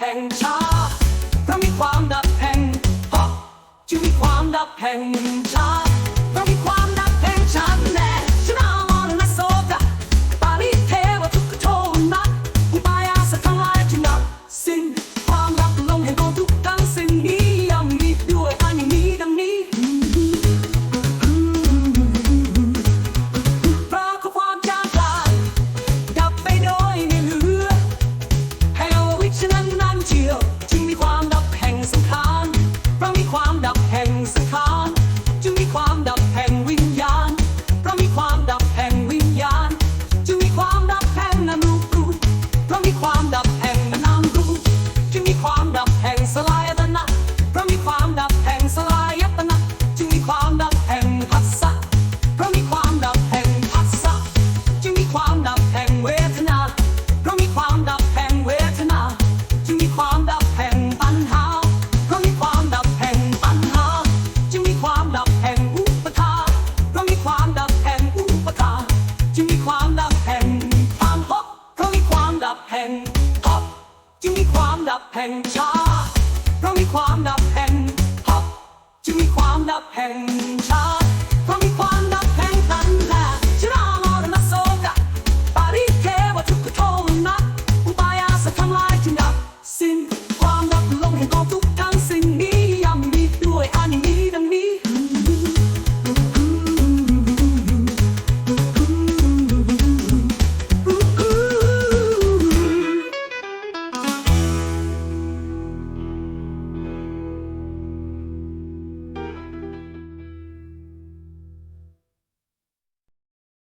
แห่งชาเพราะมีความดับแห่งฮะจึงมีความดับแห่งชา มีความดับแห่งปัญหาเพราะมีความดับแห่งปัญหา จึงมีความดับแห่งอุปทานเพราะมีความดับแห่งอุปทานจึงมีความดับแห่งความพบเพราะมีความดับแห่งพบจึงมีความดับแห่งชาเพราะมีความดับแห่งพบจึงมีความดับแห่งชา